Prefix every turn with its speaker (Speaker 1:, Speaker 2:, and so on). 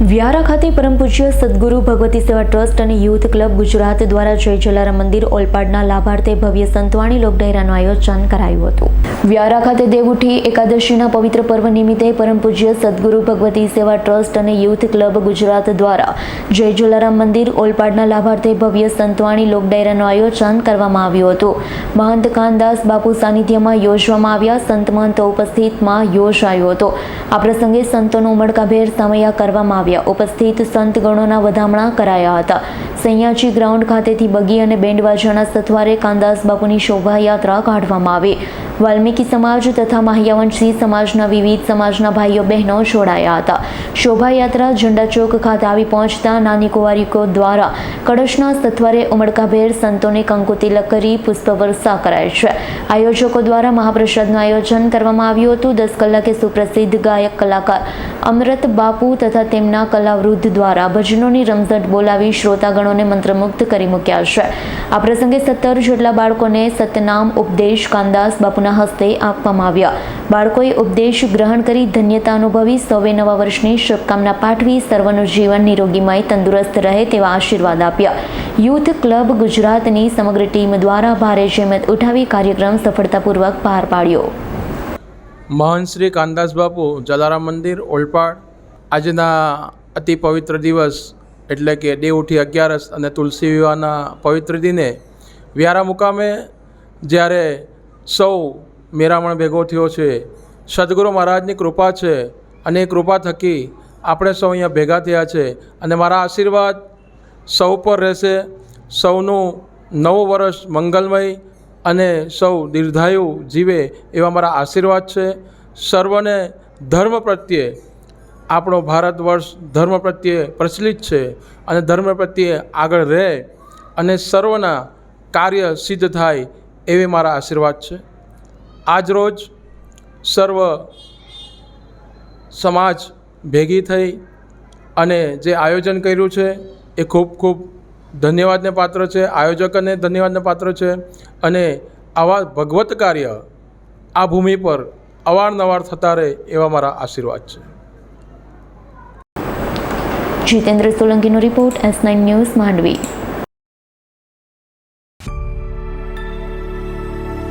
Speaker 1: વ્યારા ખાતે પરમ પૂજ્ય સદગુરુ ભગવતી સેવા ટ્રસ્ટ અને યુથ ક્લબ ગુજરાત દ્વારા જય જલારામ મંદિર, ઓલપાડના લાભાર્થે ભવ્ય સંતવાણી લોકડાયરાનું આયોજન કરાયું હતું. વ્યારા ખાતે દેવઉઠી એકાદશીના પવિત્ર પર્વ નિમિત્તે પરમ પૂજ્ય સદગુરુ ભગવતી સેવા ટ્રસ્ટ અને યુથ ક્લબ ગુજરાત દ્વારા જય જલારામ મંદિર, ઓલપાડના લાભાર્થે ભવ્ય સંતવાણી લોકડાયરાનું આયોજન કરવામાં આવ્યું હતું. મહંત કાનદાસ બાપુ સાનિધ્યમાં યોજવામાં આવ્યા, સંત મહંતો ઉપસ્થિતમાં યોજાયો હતો. આ પ્રસંગે સંતોનો ઉમળકાભેર સમયા કરવામાં આવ્યા. ઉપસ્થિત સંતગણોના વધામણા કરાયા હતા. સૈયાજી ગ્રાઉન્ડ ખાતેથી બગી અને બેન્ડવાજાના સથવારે કાનદાસ બાપુની શોભાયાત્રા કાઢવામાં આવી. વાલ્મીકી સમાજ તથા માહ્યાવંશી સમાજના વિવિધ સમાજના ભાઈઓ બહેનો જોડાયા હતા. શોભાયાત્રા ઝંડા ચોક ખાતે આવી પહોંચતા નાની કુંવારીકો દ્વારા કળશના સથવારે ઉમળકાભેર સંતોને કંકુતિલક કરી પુષ્પવર્ષા કરાય છે. આયોજકો દ્વારા મહાપ્રસાદનું આયોજન કરવામાં આવ્યું હતું. દસ કલાકે સુપ્રસિદ્ધ ગાયક કલાકાર અમૃત બાપુ તથા તેમના કલાવૃદ્ધ દ્વારા ભજનોની રમઝટ બોલાવી શ્રોતાગણોને મંત્રમુગ્ધ કરી મૂક્યા છે. આ પ્રસંગે સત્તર જેટલા બાળકોને સતનામ ઉપદેશ કાનદાસ બાપુના હસ્તે આપવામાં આવ્યા. બાળકોએ ઉપદેશ ગ્રહણ કરી ધન્યતા અનુભવી, સૌએ નવા વર્ષની શુભકામના પાઠવી, સર્વનું જીવન નિરોગીમય, તંદુરસ્ત રહે તેવા આશીર્વાદ આપ્યા. યુથ ક્લબ ગુજરાતની સમગ્ર ટીમ દ્વારા ભારે જહેમત ઉઠાવી કાર્યક્રમ સફળતાપૂર્વક પાર પાડ્યો.
Speaker 2: મહંત શ્રી કાનદાસ બાપુ, જલારામ મંદિર, ઓલપાડ. આજના અતિ પવિત્ર દિવસ એટલે કે દેવઉઠી અગિયારસ અને તુલસી વિવાહના પવિત્ર દિને વ્યારા મુકામે જ્યારે સૌ મેરામણ ભેગો થયો છે. સદગુરુ મહારાજની કૃપા છે અને એ કૃપા થકી આપણે સૌ અહીંયા ભેગા થયા છે. અને મારા આશીર્વાદ સૌ પર રહેશે. સૌનું નવું વર્ષ મંગલમય અને સૌ દીર્ઘાયુ જીવે એવા મારા આશીર્વાદ છે. સર્વને ધર્મ પ્રત્યે આપણો ભારત વર્ષ ધર્મ પ્રત્યે પ્રચલિત છે અને ધર્મ પ્રત્યે આગળ રહે અને સર્વના કાર્ય સિદ્ધ થાય એવી મારા આશીર્વાદ છે. આજરોજ સર્વ સમાજ ભેગી થઈ અને જે આયોજન કર્યું છે એ ખૂબ ખૂબ ધન્યવાદને પાત્ર છે. આયોજકને ધન્યવાદને પાત્ર છે. અને આવા ભગવત કાર્ય આ ભૂમિ પર અવારનવાર થતા રહે એવા મારા આશીર્વાદ છે.
Speaker 1: Jitendra સોલંકીનો report S nine news Mandvi.